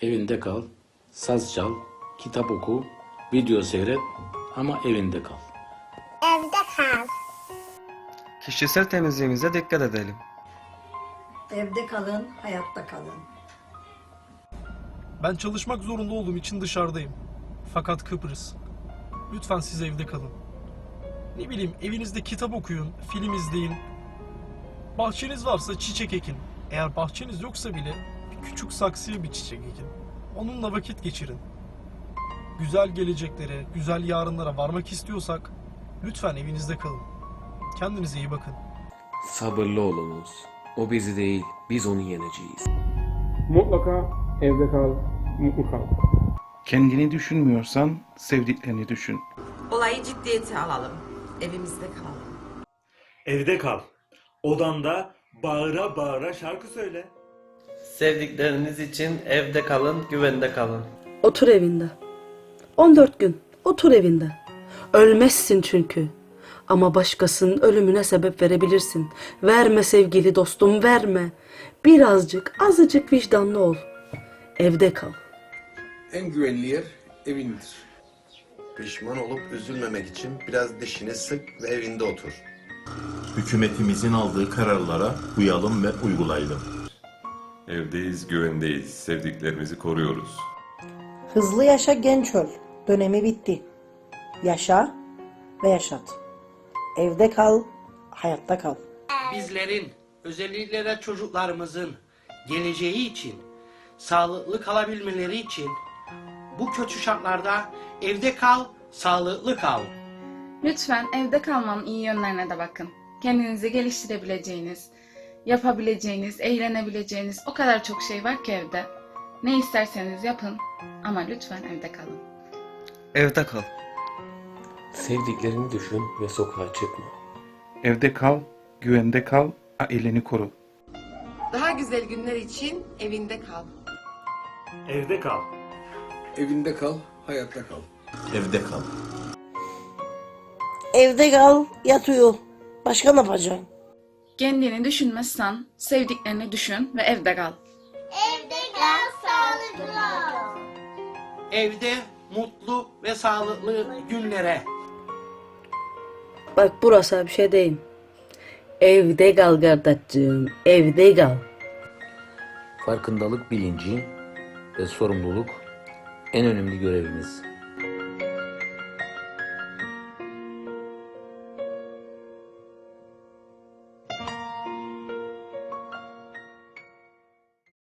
Evinde kal, saz çal, kitap oku, video seyret ama evinde kal. Evde kal. Kişisel temizliğimize dikkat edelim. Evde kalın, hayatta kalın. Ben çalışmak zorunda olduğum için dışarıdayım. Fakat Kıbrıs. Lütfen siz evde kalın. Ne bileyim evinizde kitap okuyun, film izleyin. Bahçeniz varsa çiçek ekin. Eğer bahçeniz yoksa bile bir küçük saksıya bir çiçek ekin. Onunla vakit geçirin. Güzel geleceklere, güzel yarınlara varmak istiyorsak lütfen evinizde kalın. Kendinize iyi bakın. Sabırlı olunuz. O bizi değil, biz onu yeneceğiz. Mutlaka evde kal, mutlu kal. Kendini düşünmüyorsan sevdiklerini düşün. Olayı ciddiyete alalım. Evimizde kalalım. Evde kal. Odanda bağıra bağıra şarkı söyle. Sevdikleriniz için evde kalın, güvende kalın. Otur evinde. 14 gün otur evinde. Ölmezsin çünkü. Ama başkasının ölümüne sebep verebilirsin. Verme sevgili dostum verme. Birazcık azıcık vicdanlı ol. Evde kal. En güvenli yer evindir. Pişman olup üzülmemek için biraz dişini sık ve evinde otur. Hükümetimizin aldığı kararlara uyalım ve uygulayalım. Evdeyiz, güvendeyiz. Sevdiklerimizi koruyoruz. Hızlı yaşa genç öl. Dönemi bitti. Yaşa ve yaşat. Evde kal, hayatta kal. Bizlerin, özellikle de çocuklarımızın geleceği için, sağlıklı kalabilmeleri için bu kötü şartlarda evde kal, sağlıklı kal. Lütfen evde kalmanın iyi yönlerine de bakın. Kendinizi geliştirebileceğiniz, yapabileceğiniz, eğlenebileceğiniz o kadar çok şey var ki evde. Ne isterseniz yapın ama lütfen evde kalın. Evde kal. Sevdiklerini düşün ve sokağa çıkma. Evde kal, güvende kal, aileni koru. Daha güzel günler için evinde kal. Evde kal. Evinde kal, hayatta kal. Evde kal. Evde kal, yat uyu. Başka ne yapacaksın? Kendini düşünmezsen sevdiklerini düşün ve evde kal. Evde kal, sağlıklı ol. Evde mutlu ve sağlıklı günlere. Bak burası bir şey değil. Evde kal kardeşciğim. Evde kal. Farkındalık bilinci ve sorumluluk en önemli görevimiz.